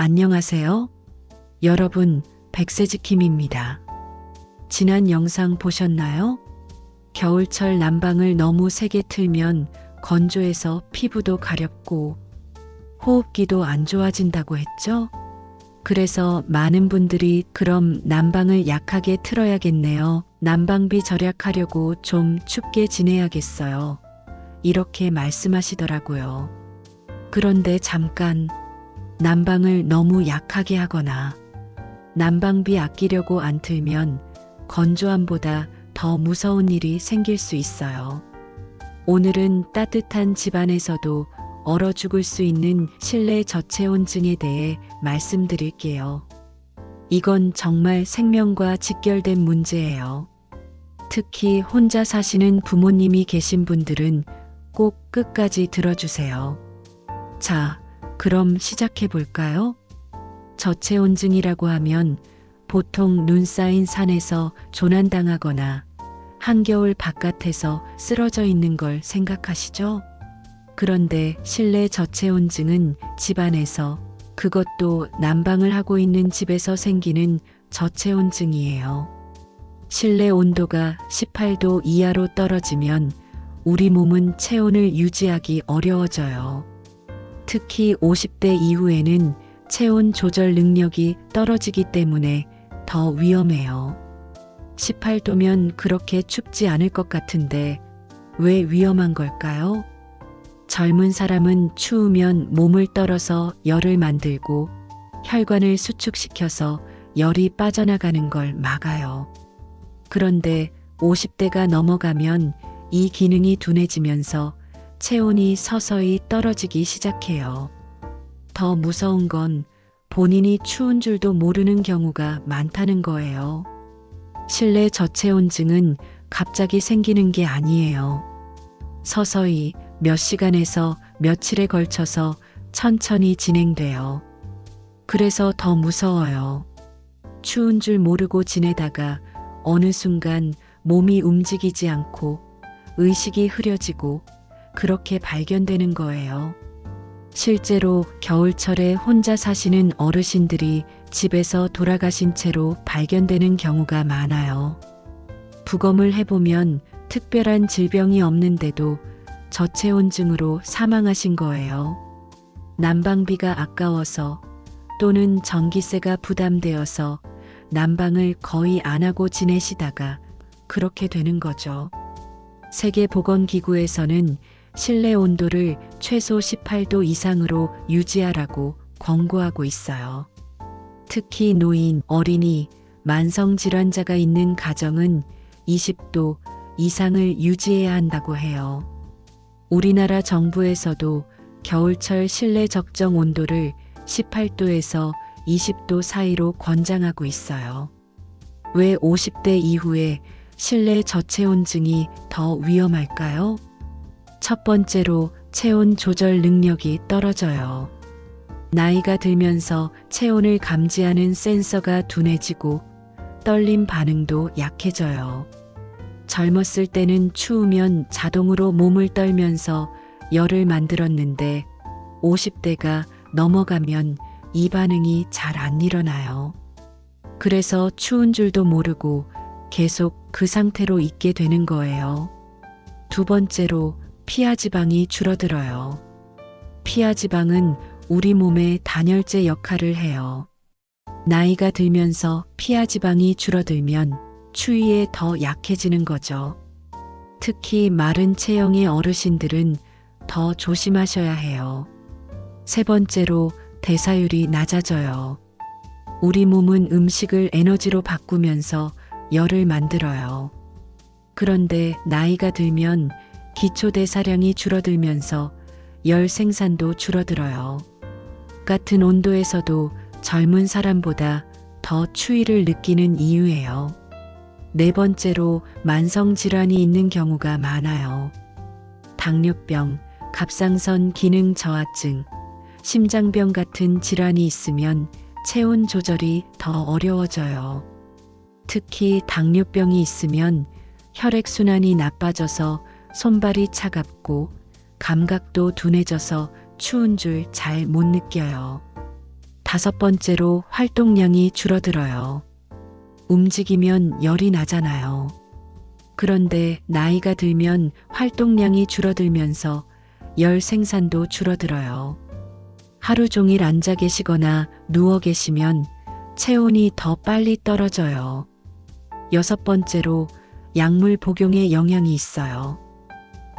안녕하세요. 여러분, 백세지킴입니다. 지난 영상 보셨나요? 겨울철 난방을 너무 세게 틀면 건조해서 피부도 가렵고 호흡기도 안 좋아진다고 했죠? 그래서 많은 분들이 그럼 난방을 약하게 틀어야겠네요. 난방비 절약하려고 좀 춥게 지내야겠어요. 이렇게 말씀하시더라고요. 그런데 잠깐 난방을 너무 약하게 하거나 난방비 아끼려고 안 틀면 건조함보다 더 무서운 일이 생길 수 있어요. 오늘은 따뜻한 집안에서도 얼어 죽을 수 있는 실내 저체온증에 대해 말씀드릴게요. 이건 정말 생명과 직결된 문제예요. 특히 혼자 사시는 부모님이 계신 분들은 꼭 끝까지 들어주세요. 자, 그럼 시작해 볼까요? 저체온증이라고 하면 보통 눈 쌓인 산에서 조난당하거나 한겨울 바깥에서 쓰러져 있는 걸 생각하시죠? 그런데 실내 저체온증은 집안에서 그것도 난방을 하고 있는 집에서 생기는 저체온증이에요. 실내 온도가 18도 이하로 떨어지면 우리 몸은 체온을 유지하기 어려워져요. 특히 50대 이후에는 체온 조절 능력이 떨어지기 때문에 더 위험해요. 18도면 그렇게 춥지 않을 것 같은데 왜 위험한 걸까요? 젊은 사람은 추우면 몸을 떨어서 열을 만들고 혈관을 수축시켜서 열이 빠져나가는 걸 막아요. 그런데 50대가 넘어가면 이 기능이 둔해지면서 체온이 서서히 떨어지기 시작해요. 더 무서운 건 본인이 추운 줄도 모르는 경우가 많다는 거예요. 실내 저체온증은 갑자기 생기는 게 아니에요. 서서히 몇 시간에서 며칠에 걸쳐서 천천히 진행돼요. 그래서 더 무서워요. 추운 줄 모르고 지내다가 어느 순간 몸이 움직이지 않고 의식이 흐려지고 그렇게 발견되는 거예요. 실제로 겨울철에 혼자 사시는 어르신들이 집에서 돌아가신 채로 발견되는 경우가 많아요. 부검을 해보면 특별한 질병이 없는데도 저체온증으로 사망하신 거예요. 난방비가 아까워서 또는 전기세가 부담되어서 난방을 거의 안 하고 지내시다가 그렇게 되는 거죠. 세계보건기구에서는 실내 온도를 최소 18도 이상으로 유지하라고 권고하고 있어요. 특히 노인, 어린이, 만성질환자가 있는 가정은 20도 이상을 유지해야 한다고 해요. 우리나라 정부에서도 겨울철 실내 적정 온도를 18도에서 20도 사이로 권장하고 있어요. 왜 50대 이후에 실내 저체온증이 더 위험할까요? 첫 번째로 체온 조절 능력이 떨어져요. 나이가 들면서 체온을 감지하는 센서가 둔해지고 떨림 반응도 약해져요. 젊었을 때는 추우면 자동으로 몸을 떨면서 열을 만들었는데 50대가 넘어가면 이 반응이 잘 안 일어나요. 그래서 추운 줄도 모르고 계속 그 상태로 있게 되는 거예요. 두 번째로 피하 지방이 줄어들어요. 피하 지방은 우리 몸의 단열재 역할을 해요. 나이가 들면서 피하 지방이 줄어들면 추위에 더 약해지는 거죠. 특히 마른 체형의 어르신들은 더 조심하셔야 해요. 세 번째로 대사율이 낮아져요. 우리 몸은 음식을 에너지로 바꾸면서 열을 만들어요. 그런데 나이가 들면 기초 대사량이 줄어들면서 열 생산도 줄어들어요. 같은 온도에서도 젊은 사람보다 더 추위를 느끼는 이유예요. 네 번째로 만성 질환이 있는 경우가 많아요. 당뇨병, 갑상선 기능 저하증, 심장병 같은 질환이 있으면 체온 조절이 더 어려워져요. 특히 당뇨병이 있으면 혈액순환이 나빠져서 손발이 차갑고 감각도 둔해져서 추운 줄 잘 못 느껴요. 다섯 번째로 활동량이 줄어들어요. 움직이면 열이 나잖아요. 그런데 나이가 들면 활동량이 줄어들면서 열 생산도 줄어들어요. 하루 종일 앉아 계시거나 누워 계시면 체온이 더 빨리 떨어져요. 여섯 번째로 약물 복용에 영향이 있어요.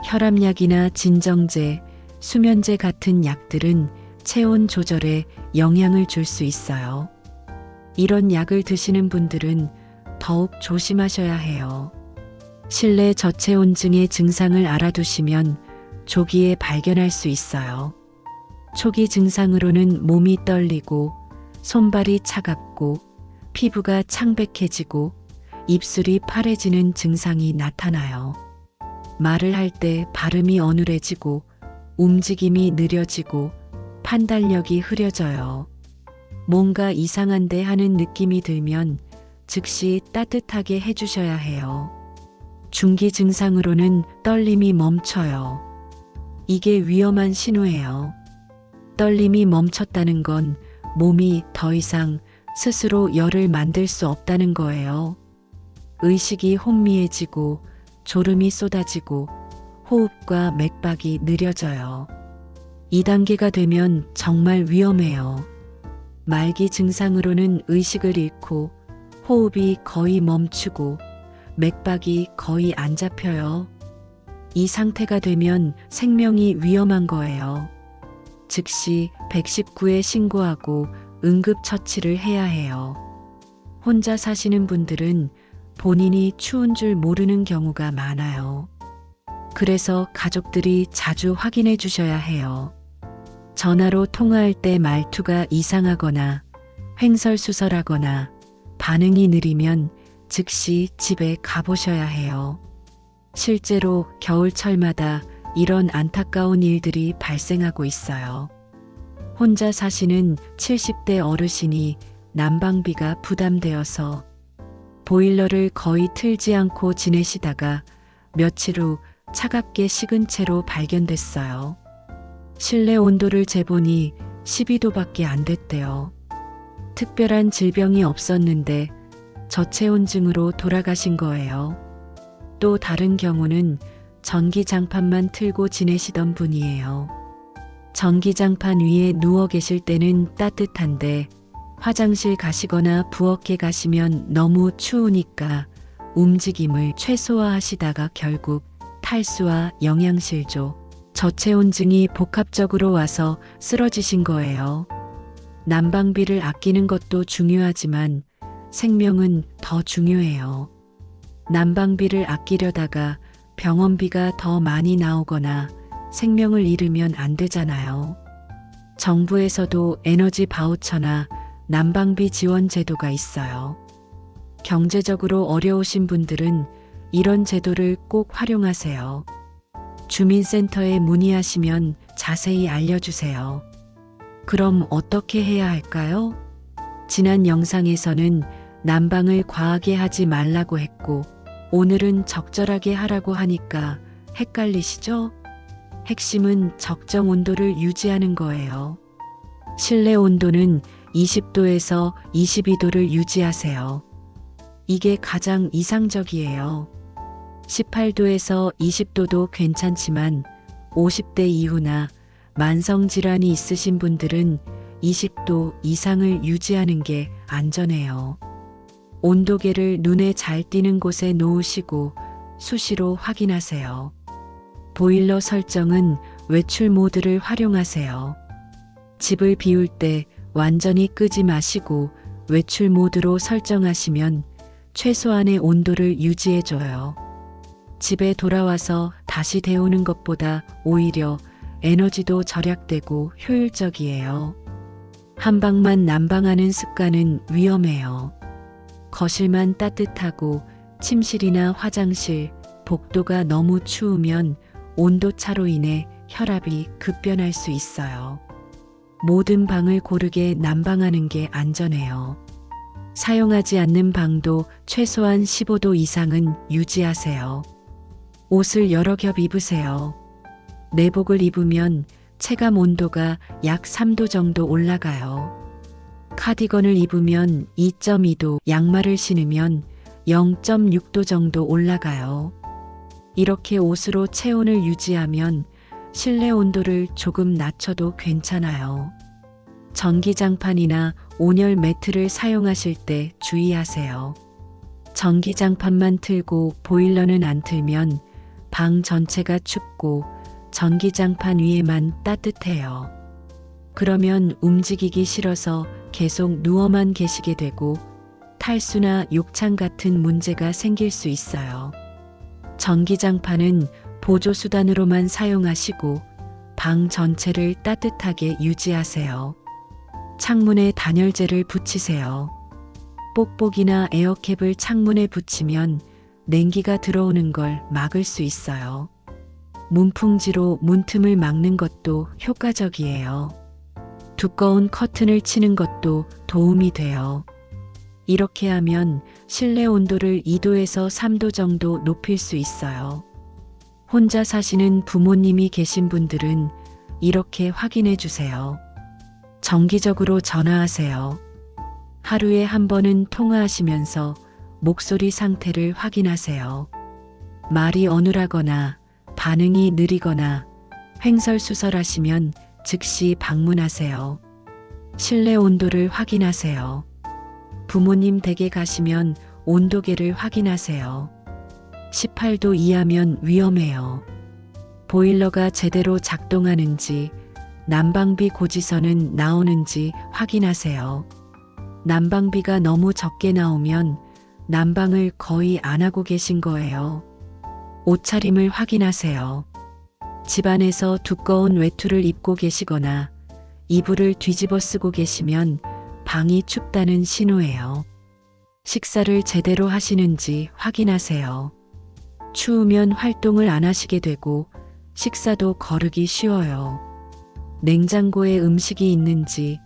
혈압약이나 진정제, 수면제 같은 약들은 체온 조절에 영향을 줄 수 있어요. 이런 약을 드시는 분들은 더욱 조심하셔야 해요. 실내 저체온증의 증상을 알아두시면 조기에 발견할 수 있어요. 초기 증상으로는 몸이 떨리고 손발이 차갑고 피부가 창백해지고 입술이 파래지는 증상이 나타나요. 말을 할 때 발음이 어눌해지고 움직임이 느려지고 판단력이 흐려져요. 뭔가 이상한데 하는 느낌이 들면 즉시 따뜻하게 해주셔야 해요. 중기 증상으로는 떨림이 멈춰요. 이게 위험한 신호예요. 떨림이 멈췄다는 건 몸이 더 이상 스스로 열을 만들 수 없다는 거예요. 의식이 혼미해지고 졸음이 쏟아지고 호흡과 맥박이 느려져요. 2단계가 되면 정말 위험해요. 말기 증상으로는 의식을 잃고 호흡이 거의 멈추고 맥박이 거의 안 잡혀요. 이 상태가 되면 생명이 위험한 거예요. 즉시 119에 신고하고 응급처치를 해야 해요. 혼자 사시는 분들은 본인이 추운 줄 모르는 경우가 많아요. 그래서 가족들이 자주 확인해 주셔야 해요. 전화로 통화할 때 말투가 이상하거나 횡설수설하거나 반응이 느리면 즉시 집에 가보셔야 해요. 실제로 겨울철마다 이런 안타까운 일들이 발생하고 있어요. 혼자 사시는 70대 어르신이 난방비가 부담되어서 보일러를 거의 틀지 않고 지내시다가 며칠 후 차갑게 식은 채로 발견됐어요. 실내 온도를 재보니 12도밖에 안 됐대요. 특별한 질병이 없었는데 저체온증으로 돌아가신 거예요. 또 다른 경우는 전기장판만 틀고 지내시던 분이에요. 전기장판 위에 누워 계실 때는 따뜻한데 화장실 가시거나 부엌에 가시면 너무 추우니까 움직임을 최소화하시다가 결국 탈수와 영양실조, 저체온증이 복합적으로 와서 쓰러지신 거예요. 난방비를 아끼는 것도 중요하지만 생명은 더 중요해요. 난방비를 아끼려다가 병원비가 더 많이 나오거나 생명을 잃으면 안 되잖아요. 정부에서도 에너지 바우처나 난방비 지원 제도가 있어요. 경제적으로 어려우신 분들은 이런 제도를 꼭 활용하세요. 주민센터에 문의하시면 자세히 알려주세요. 그럼 어떻게 해야 할까요? 지난 영상에서는 난방을 과하게 하지 말라고 했고, 오늘은 적절하게 하라고 하니까 헷갈리시죠? 핵심은 적정 온도를 유지하는 거예요. 실내 온도는 20도에서 22도를 유지하세요. 이게 가장 이상적이에요. 18도에서 20도도 괜찮지만 50대 이후나 만성질환이 있으신 분들은 20도 이상을 유지하는 게 안전해요. 온도계를 눈에 잘 띄는 곳에 놓으시고 수시로 확인하세요. 보일러 설정은 외출 모드를 활용하세요. 집을 비울 때 완전히 끄지 마시고 외출 모드로 설정하시면 최소한의 온도를 유지해줘요. 집에 돌아와서 다시 데우는 것보다 오히려 에너지도 절약되고 효율적이에요. 한방만 난방하는 습관은 위험해요. 거실만 따뜻하고 침실이나 화장실, 복도가 너무 추우면 온도 차로 인해 혈압이 급변할 수 있어요. 모든 방을 고르게 난방하는 게 안전해요. 사용하지 않는 방도 최소한 15도 이상은 유지하세요. 옷을 여러 겹 입으세요. 내복을 입으면 체감 온도가 약 3도 정도 올라가요. 카디건을 입으면 2.2도, 양말을 신으면 0.6도 정도 올라가요. 이렇게 옷으로 체온을 유지하면 실내 온도를 조금 낮춰도 괜찮아요. 전기장판이나 온열 매트를 사용하실 때 주의하세요. 전기장판만 틀고 보일러는 안 틀면 방 전체가 춥고 전기장판 위에만 따뜻해요. 그러면 움직이기 싫어서 계속 누워만 계시게 되고 탈수나 욕창 같은 문제가 생길 수 있어요. 전기장판은 보조수단으로만 사용하시고 방 전체를 따뜻하게 유지하세요. 창문에 단열재를 붙이세요. 뽁뽁이나 에어캡을 창문에 붙이면 냉기가 들어오는 걸 막을 수 있어요. 문풍지로 문틈을 막는 것도 효과적이에요. 두꺼운 커튼을 치는 것도 도움이 돼요. 이렇게 하면 실내 온도를 2도에서 3도 정도 높일 수 있어요. 혼자 사시는 부모님이 계신 분들은 이렇게 확인해 주세요. 정기적으로 전화하세요. 하루에 한 번은 통화하시면서 목소리 상태를 확인하세요. 말이 어눌하거나 반응이 느리거나 횡설수설하시면 즉시 방문하세요. 실내 온도를 확인하세요. 부모님 댁에 가시면 온도계를 확인하세요. 18도 이하면 위험해요. 보일러가 제대로 작동하는지, 난방비 고지서는 나오는지 확인하세요. 난방비가 너무 적게 나오면 난방을 거의 안 하고 계신 거예요. 옷차림을 확인하세요. 집안에서 두꺼운 외투를 입고 계시거나 이불을 뒤집어 쓰고 계시면 방이 춥다는 신호예요. 식사를 제대로 하시는지 확인하세요. 추우면 활동을 안 하시게 되고 식사도 거르기 쉬워요. 냉장고에 음식이 있는지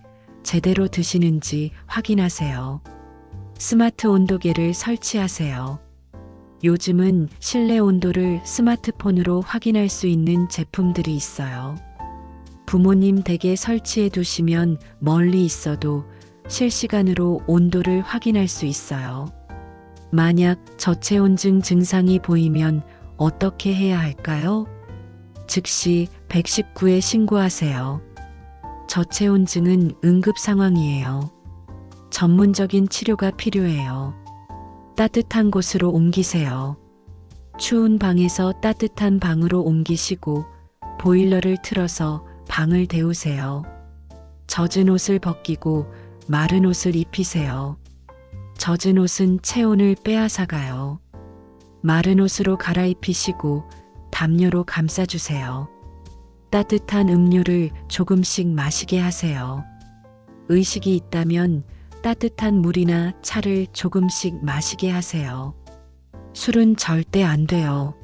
제대로 드시는지 확인하세요. 스마트 온도계를 설치하세요. 요즘은 실내 온도를 스마트폰으로 확인할 수 있는 제품들이 있어요. 부모님 댁에 설치해 두시면 멀리 있어도 실시간으로 온도를 확인할 수 있어요. 만약 저체온증 증상이 보이면 어떻게 해야 할까요? 즉시 119에 신고하세요. 저체온증은 응급 상황이에요. 전문적인 치료가 필요해요. 따뜻한 곳으로 옮기세요. 추운 방에서 따뜻한 방으로 옮기시고 보일러를 틀어서 방을 데우세요. 젖은 옷을 벗기고 마른 옷을 입히세요. 젖은 옷은 체온을 빼앗아가요. 마른 옷으로 갈아입히시고 담요로 감싸주세요. 따뜻한 음료를 조금씩 마시게 하세요. 의식이 있다면 따뜻한 물이나 차를 조금씩 마시게 하세요. 술은 절대 안 돼요.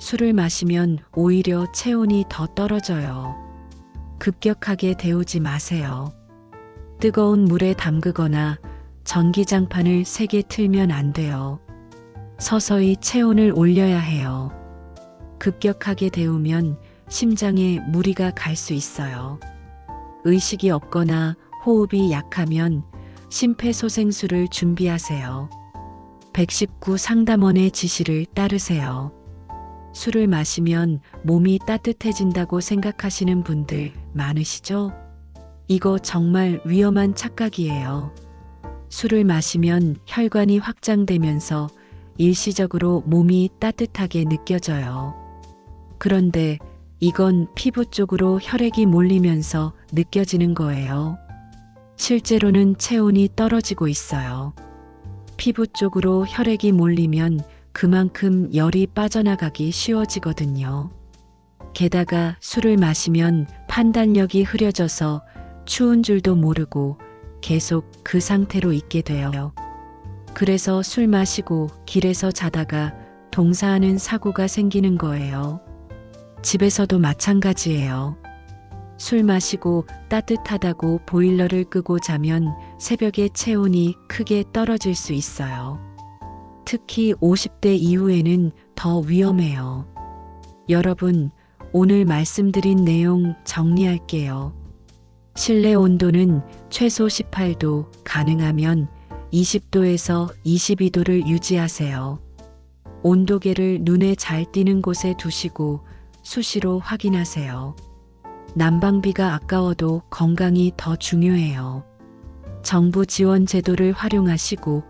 술을 마시면 오히려 체온이 더 떨어져요. 급격하게 데우지 마세요. 뜨거운 물에 담그거나 전기장판을 세게 틀면 안 돼요. 서서히 체온을 올려야 해요. 급격하게 데우면 심장에 무리가 갈 수 있어요. 의식이 없거나 호흡이 약하면 심폐소생술을 준비하세요. 119 상담원의 지시를 따르세요. 술을 마시면 몸이 따뜻해진다고 생각하시는 분들 많으시죠? 이거 정말 위험한 착각이에요. 술을 마시면 혈관이 확장되면서 일시적으로 몸이 따뜻하게 느껴져요. 그런데 이건 피부 쪽으로 혈액이 몰리면서 느껴지는 거예요. 실제로는 체온이 떨어지고 있어요. 피부 쪽으로 혈액이 몰리면 그만큼 열이 빠져나가기 쉬워지거든요. 게다가 술을 마시면 판단력이 흐려져서 추운 줄도 모르고 계속 그 상태로 있게 돼요. 그래서 술 마시고 길에서 자다가 동사하는 사고가 생기는 거예요. 집에서도 마찬가지예요. 술 마시고 따뜻하다고 보일러를 끄고 자면 새벽에 체온이 크게 떨어질 수 있어요. 특히 50대 이후에는 더 위험해요. 여러분, 오늘 말씀드린 내용 정리할게요. 실내 온도는 최소 18도, 가능하면 20도에서 22도를 유지하세요. 온도계를 눈에 잘 띄는 곳에 두시고 수시로 확인하세요. 난방비가 아까워도 건강이 더 중요해요. 정부 지원 제도를 활용하시고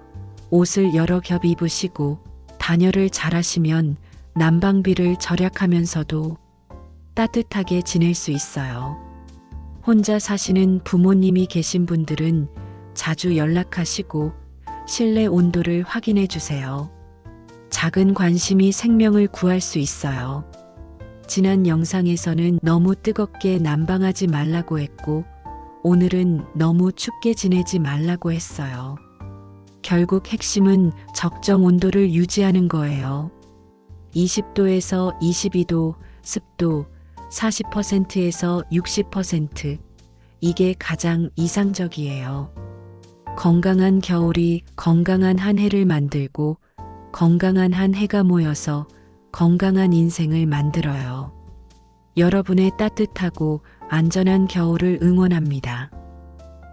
옷을 여러 겹 입으시고 단열을 잘하시면 난방비를 절약하면서도 따뜻하게 지낼 수 있어요. 혼자 사시는 부모님이 계신 분들은 자주 연락하시고 실내 온도를 확인해 주세요. 작은 관심이 생명을 구할 수 있어요. 지난 영상에서는 너무 뜨겁게 난방하지 말라고 했고, 오늘은 너무 춥게 지내지 말라고 했어요. 결국 핵심은 적정 온도를 유지하는 거예요. 20도에서 22도, 습도 40%에서 60%. 이게 가장 이상적이에요. 건강한 겨울이 건강한 한 해를 만들고 건강한 한 해가 모여서 건강한 인생을 만들어요. 여러분의 따뜻하고 안전한 겨울을 응원합니다.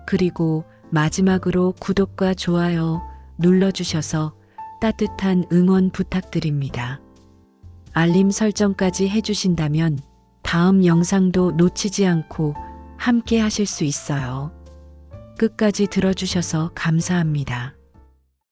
그리고 마지막으로 구독과 좋아요 눌러주셔서 따뜻한 응원 부탁드립니다. 알림 설정까지 해주신다면 다음 영상도 놓치지 않고 함께 하실 수 있어요. 끝까지 들어주셔서 감사합니다.